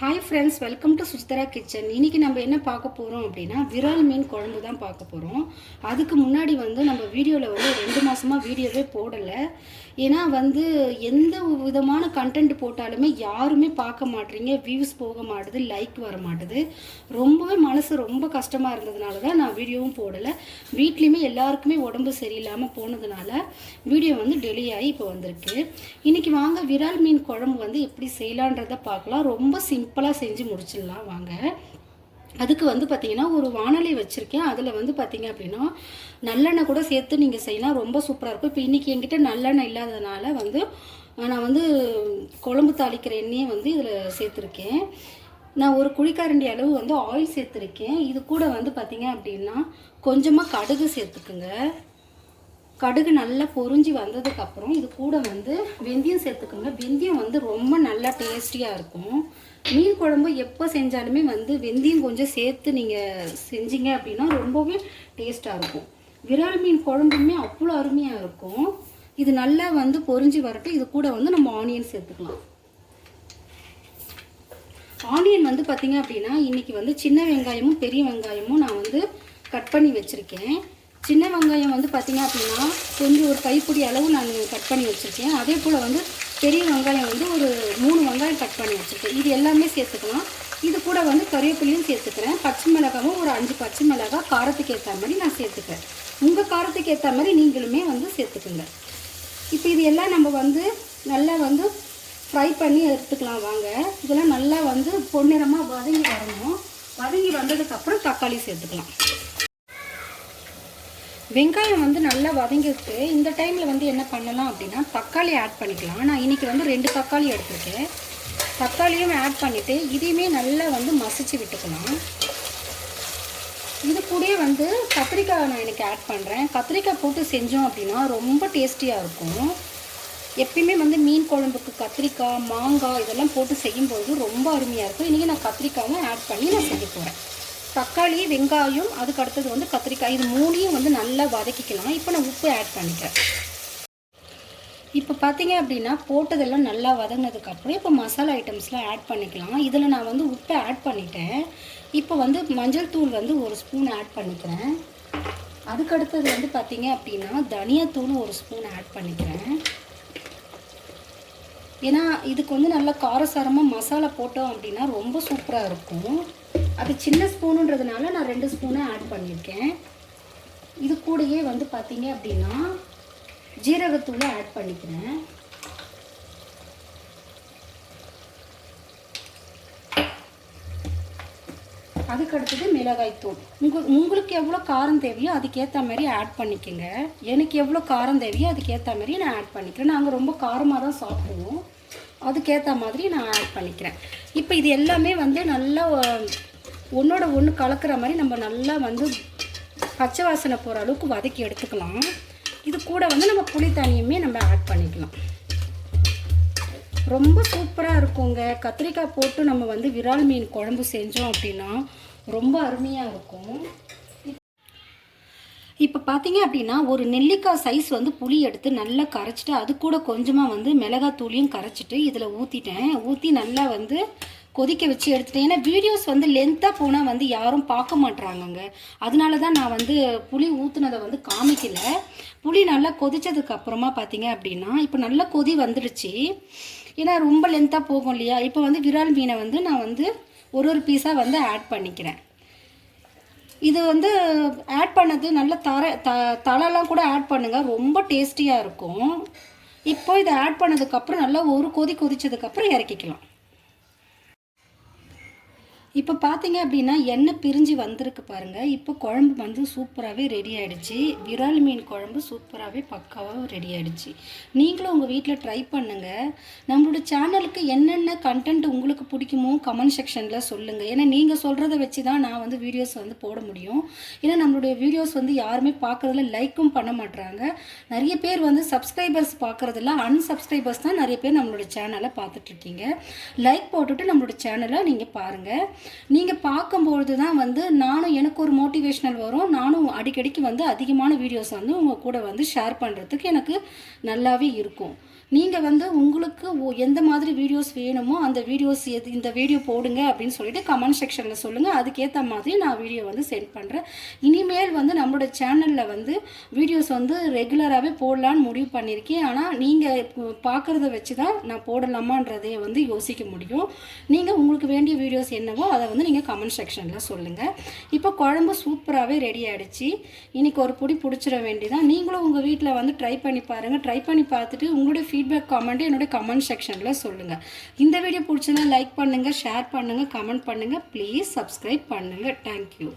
Hi friends welcome to Sustara kitchen இன்னைக்கு நம்ம என்ன பார்க்க போகிறோம் அப்படின்னா விரால் மீன் குழம்பு தான் பார்க்க போகிறோம் அதுக்கு முன்னாடி வந்து நம்ம வீடியோவில் வந்து ரெண்டு மாதமாக வீடியோவே போடலை. ஏன்னா வந்து எந்த விதமான கண்டென்ட் போட்டாலுமே யாருமே பார்க்க மாட்டீங்க வியூஸ் போக மாட்டுது லைக் வர மாட்டுது. ரொம்பவே மனசு ரொம்ப கஷ்டமாக இருந்ததுனால தான் நான் வீடியோவும் போடலை. வீட்லேயுமே எல்லாருக்குமே உடம்பு சரியில்லாமல் போனதுனால வீடியோ வந்து டெலி ஆகி இப்போ வந்திருக்கு. இன்றைக்கி வாங்க விரால் மீன் குழம்பு வந்து எப்படி செய்யலான்றதை பார்க்கலாம். ரொம்ப சிம்பிள் சிம்பிளாக செஞ்சு முடிச்சிடலாம் வாங்க. அதுக்கு வந்து பார்த்தீங்கன்னா ஒரு வானொலி வச்சுருக்கேன். அதில் வந்து பார்த்தீங்க அப்படின்னா நல்லெண்ணெய் கூட சேர்த்து நீங்கள் செய்யலாம். ரொம்ப சூப்பராக இருக்கும். இப்போ இன்றைக்கி என்கிட்ட நல்லெண்ணெய் இல்லாததுனால வந்து நான் வந்து குழம்பு தாளிக்கிற எண்ணெயை வந்து இதில் சேர்த்துருக்கேன். நான் ஒரு குழிக்காரண்டி அளவு வந்து ஆயில் சேர்த்துருக்கேன். இது கூட வந்து பார்த்தீங்க அப்படின்னா கொஞ்சமாக கடுகு சேர்த்துக்குங்க. கடுகு நல்லா பொறிஞ்சி வந்ததுக்கப்புறம் இது கூட வந்து வெந்தயம் சேர்த்துக்கோங்க. வெந்தயம் வந்து ரொம்ப நல்லா டேஸ்டியாக இருக்கும். மீன் குழம்பு எப்போ செஞ்சாலுமே வந்து வெந்தயம் கொஞ்சம் சேர்த்து நீங்கள் செஞ்சீங்க அப்படின்னா ரொம்பவே டேஸ்ட்டாக இருக்கும். விரால் மீன் குழம்புமே அவ்வளோ அருமையாக இருக்கும். இது நல்லா வந்து பொறிஞ்சு வரட்டும். இது கூட வந்து நம்ம ஆனியன் சேர்த்துக்கலாம். ஆனியன் வந்து பார்த்தீங்க அப்படின்னா இன்றைக்கி வந்து சின்ன வெங்காயமும் பெரிய வெங்காயமும் நான் வந்து கட் பண்ணி வச்சுருக்கேன். சின்ன வெங்காயம் வந்து பார்த்திங்க அப்படின்னா கொஞ்சம் ஒரு கைப்பிடி அளவு நான் கட் பண்ணி வச்சுருக்கேன். அதே போல் வந்து பெரிய வெங்காயம் வந்து ஒரு மூணு வெங்காயம் கட் பண்ணி வச்சுருக்கேன். இது எல்லாமே சேர்த்துக்கலாம் இது கூட வந்து கறிவேப்பிலையும் சேர்த்துக்கிறேன். பச்சை மிளகாவும் ஒரு அஞ்சு பச்சை மிளகாய் காரத்துக்கு ஏற்ற மாதிரி நான் சேர்த்துக்கிறேன். உங்கள் காரத்துக்கு ஏற்ற மாதிரி நீங்களுமே வந்து சேர்த்துக்குங்க. இப்போ இது எல்லாம் நம்ம வந்து நல்லா வந்து ஃப்ரை பண்ணி எடுத்துக்கலாம் வாங்க. இதெல்லாம் நல்லா வந்து பொன்னிறமாக வதங்கி வரணும். வதங்கி வந்ததுக்கப்புறம் தக்காளி சேர்த்துக்கலாம். வெங்காயம் வந்து நல்லா வதங்கிட்டு இந்த டைமில் வந்து என்ன பண்ணலாம் அப்படின்னா தக்காளி ஆட் பண்ணிக்கலாம். நான் இன்றைக்கி வந்து ரெண்டு தக்காளி எடுத்துருக்கேன். தக்காளியும் ஆட் பண்ணிவிட்டு இதையுமே நல்லா வந்து மசிச்சு விட்டுக்கலாம். இது கூடயே வந்து கத்திரிக்காய் நான் எனக்கு ஆட் பண்ணுறேன் கத்திரிக்காய் போட்டு செஞ்சோம் அப்படின்னா ரொம்ப டேஸ்டியாக இருக்கும். எப்பயுமே வந்து மீன் குழம்புக்கு கத்திரிக்காய் மாங்காய் இதெல்லாம் போட்டு செய்யும்போது ரொம்ப அருமையாக இருக்கும். இன்றைக்கி நான் கத்திரிக்காயும் ஆட் பண்ணி நான் செய்ய போகிறேன் தக்காளி வெங்காயம் அதுக்கு அடுத்தது வந்து கத்திரிக்காய். இது மூணையும் வந்து நல்லா வதக்கிக்கலாம். இப்போ நான் உப்பு ஆட் பண்ணிக்கிறேன் இப்போ பார்த்தீங்க அப்படின்னா போட்டதெல்லாம் நல்லா வதங்கினதுக்கப்புறம் இப்போ மசாலா ஐட்டம்ஸ்லாம் ஆட் பண்ணிக்கலாம். இதில் நான் வந்து உப்பை ஆட் பண்ணிட்டேன். இப்போ வந்து மஞ்சள் தூள் வந்து ஒரு ஸ்பூன் ஆட் பண்ணிக்கிறேன். அதுக்கு அடுத்தது வந்து பார்த்தீங்க அப்படின்னா தனியாத்தூள் ஒரு ஸ்பூன் ஆட் பண்ணிக்கிறேன். ஏன்னா இதுக்கு வந்து நல்லா காரசாரமாக மசாலா போட்டோம் அப்படின்னா ரொம்ப சூப்பராக இருக்கும். அது சின்ன ஸ்பூனுன்றதுனால நான் ரெண்டு ஸ்பூனை ஆட் பண்ணியிருக்கேன். இது கூடயே வந்து பார்த்தீங்க அப்படின்னா ஜீரகத்தூளை ஆட் பண்ணிக்கிறேன். அதுக்கு அடுத்தது மிளகாய்த்தூள். உங்கள் உங்களுக்கு எவ்வளோ காரம் தேவையோ அதுக்கேற்ற மாதிரி ஆட் பண்ணிக்கோங்க. எனக்கு எவ்வளோ காரம் தேவையோ அதுக்கேற்ற மாதிரி நான் ஆட் பண்ணிக்கிறேன். நாங்கள் ரொம்ப காரமாக தான் சாப்பிடுவோம். அதுக்கேற்ற மாதிரி நான் ஆட் பண்ணிக்கிறேன். இப்போ இது எல்லாமே வந்து நல்லா ஒன்றோட ஒன்று கலக்கிற மாதிரி நம்ம நல்லா வந்து பச்சை வாசனை போகிற அளவுக்கு வதக்கி எடுத்துக்கலாம். இது கூட வந்து நம்ம புளி தண்ணியுமே நம்ம ஆட் பண்ணிக்கலாம். ரொம்ப சூப்பராக இருக்குங்க. கத்திரிக்காய் போட்டு நம்ம வந்து விரால் மீன் குழம்பு செஞ்சோம் அப்படின்னா ரொம்ப அருமையாக இருக்கும். இப்போ பார்த்தீங்க அப்படின்னா ஒரு நெல்லிக்காய் சைஸ் வந்து புளி எடுத்து நல்லா கரைச்சிட்டு அது கூட கொஞ்சமாக வந்து மிளகாத்தூளியும் கரைச்சிட்டு இதில் ஊற்றிட்டேன் ஊற்றி நல்லா வந்து கொதிக்க வச்சு எடுத்துட்டேன். ஏன்னா வீடியோஸ் வந்து லென்த்தாக போனால் வந்து யாரும் பார்க்க மாட்றாங்கங்க. அதனால தான் நான் வந்து புளி ஊற்றுனதை வந்து காமிக்கல. புளி நல்லா கொதித்ததுக்கு அப்புறமா பார்த்தீங்க அப்படின்னா இப்போ நல்லா கொதி வந்துடுச்சு. ஏன்னா ரொம்ப லென்த்தாக போகும் இல்லையா? இப்போ வந்து விரால் மீனை வந்து நான் வந்து ஒரு ஒரு பீஸாக வந்து ஆட் பண்ணிக்கிறேன். இது வந்து ஆட் பண்ணது நல்ல தர த தலைலாம் கூட ஆட் பண்ணுங்கள் ரொம்ப டேஸ்டியாக இருக்கும். இப்போ இதை ஆட் பண்ணதுக்கப்புறம் நல்லா ஒரு கொதி கொதித்ததுக்கப்புறம் இறக்கிக்கலாம். இப்போ பார்த்தீங்க அப்படின்னா எண்ணெய் பிரிஞ்சு வந்திருக்கு பாருங்கள் இப்போ குழம்பு வந்து சூப்பராகவே ரெடி ஆகிடுச்சு விரால் மீன் குழம்பு சூப்பராகவே பக்காவாக ரெடி ஆகிடுச்சு நீங்களும் உங்கள் வீட்டில் ட்ரை பண்ணுங்கள் நம்மளோட சேனலுக்கு என்னென்ன கண்டென்ட் உங்களுக்கு பிடிக்குமோ கமெண்ட் செக்ஷனில் சொல்லுங்கள் ஏன்னா நீங்கள் சொல்கிறத வச்சு தான் நான் வந்து வீடியோஸ் வந்து போட முடியும். ஏன்னா நம்மளுடைய வீடியோஸ் வந்து யாருமே பார்க்குறதுல லைக்கும் பண்ண மாட்டுறாங்க நிறைய பேர் வந்து சப்ஸ்கிரைபர்ஸ் பார்க்குறதில்ல அன்சப்ஸ்கிரைபர்ஸ் தான் நிறைய பேர் நம்மளோட சேனலை பார்த்துட்ருக்கீங்க லைக் போட்டுட்டு நம்மளோட சேனலை நீங்கள் பாருங்கள் நீங்கள் பார்க்கும்பொழுது தான் வந்து நானும் எனக்கு ஒரு மோட்டிவேஷ்னல் வரும். நானும் அடிக்கடிக்கு வந்து அதிகமான வீடியோஸ் வந்து உங்கள் கூட வந்து ஷேர் பண்ணுறதுக்கு எனக்கு நல்லாவே இருக்கும். நீங்கள் வந்து உங்களுக்கு ஒ- எந்த மாதிரி வீடியோஸ் வேணுமோ அந்த வீடியோஸ் எது இந்த வீடியோ போடுங்க அப்படின்னு சொல்லிட்டு கமெண்ட் செக்ஷனில் சொல்லுங்கள் அதுக்கேற்ற மாதிரி நான் வீடியோ வந்து சென்ட் பண்ணுறேன் இனிமேல் வந்து நம்மளோட சேனலில் வந்து வீடியோஸ் வந்து ரெகுலராகவே போடலான்னு முடிவு பண்ணியிருக்கேன். ஆனால் நீங்கள் பார்க்குறத வச்சு தான் நான் போடலாமான்றதே வந்து யோசிக்க முடியும். நீங்கள் உங்களுக்கு வேண்டிய வீடியோஸ் என்னவோ அதை வந்து நீங்கள் கமெண்ட் செக்ஷனில் சொல்லுங்கள் இப்போ குழம்பு சூப்பராகவே ரெடி ஆகிடுச்சு இன்றைக்கி ஒரு பொடி பிடிச்சிட வேண்டியதான் நீங்களும் உங்கள் வீட்டில் வந்து ட்ரை பண்ணி பாருங்கள் ட்ரை பண்ணி பார்த்துட்டு உங்களுடைய ஃபீட்பேக் கமெண்ட்டு என்னுடைய கமெண்ட் செக்ஷனில் சொல்லுங்கள் இந்த வீடியோ பிடிச்சதுன்னா லைக் பண்ணுங்கள் ஷேர் பண்ணுங்கள் கமெண்ட் பண்ணுங்கள் ப்ளீஸ் சப்ஸ்கிரைப் பண்ணுங்கள் தேங்க்யூ